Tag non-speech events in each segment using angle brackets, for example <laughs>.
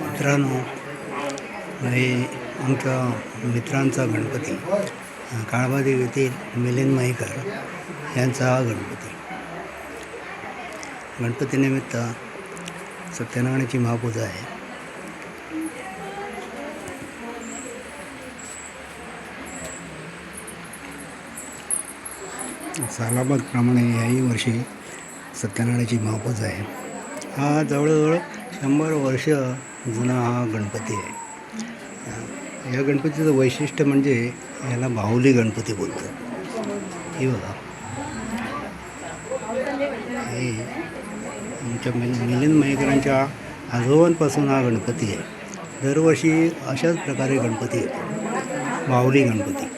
मित्रांनो हे आमच्या मित्रांचा गणपती काळबादेव येथील मिलिंद माईकर यांचा हा गणपती गणपतीनिमित्त सत्यनारायणाची महापूजा आहे. सालाबादप्रमाणे याही वर्षी सत्यनारायणाची महापूजा आहे. हा जवळजवळ शंभर वर्ष जुना हा गणपती आहे. या गणपतीचं वैशिष्ट्य म्हणजे याला बाहुली गणपती बोलतात. हे बघा. हे आमच्या मिल मिलिंद मयेकरांच्या आजोबांपासून हा गणपती आहे. दरवर्षी अशाच प्रकारे गणपती येतो. बाहुली गणपती.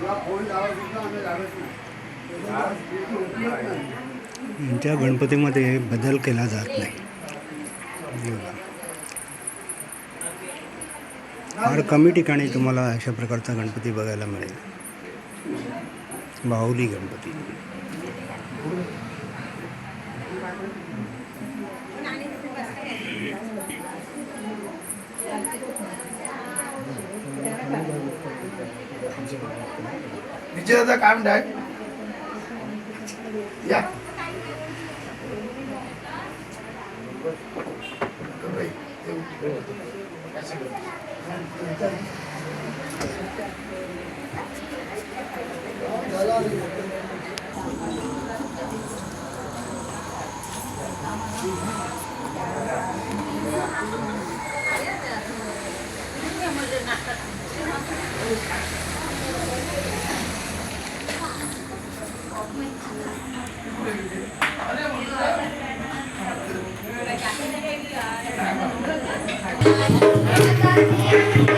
त्या यांच्या गणपतीमध्ये बदल केला जात नाही. फार कमी ठिकाणी तुम्हाला अशा प्रकारचा गणपती बघायला मिळेल. बाहुली Ganpati. chưa ra cái bên đấy dạ Thank you. या त्या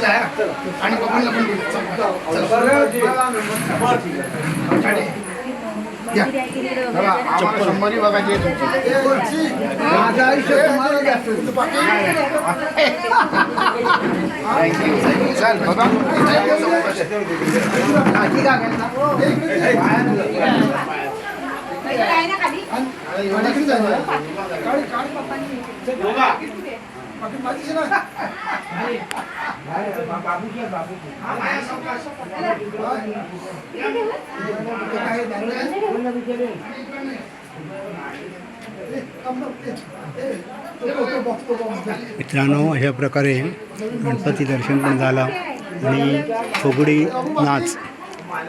दिला आणि पप्पांना पण दिला शंभरी बघायची चाल बघा. काय ना? बाकी माझी ना हा, माझ्या मित्रांनो अशा प्रकारे गणपती दर्शन पण झालं आणि फुगडी नाच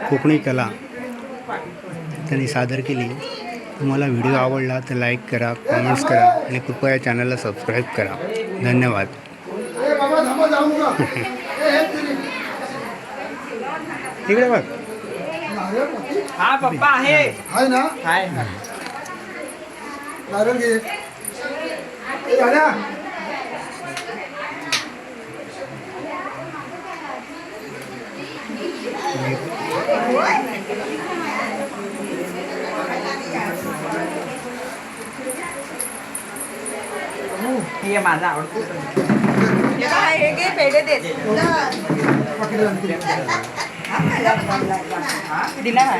कोकणी कला त्यांनी सादर केली. तुम्हाला व्हिडिओ आवडला तर लाईक करा कमेंट्स करा आणि कृपया चॅनलला सबस्क्राईब करा. धन्यवाद. हे. <laughs> इकडे बघ? हा पप्पा आहे. आहे ना. हाय. नारळ घे. ए, हे माझं आवडतो हे घे पेढे देत दिला ना.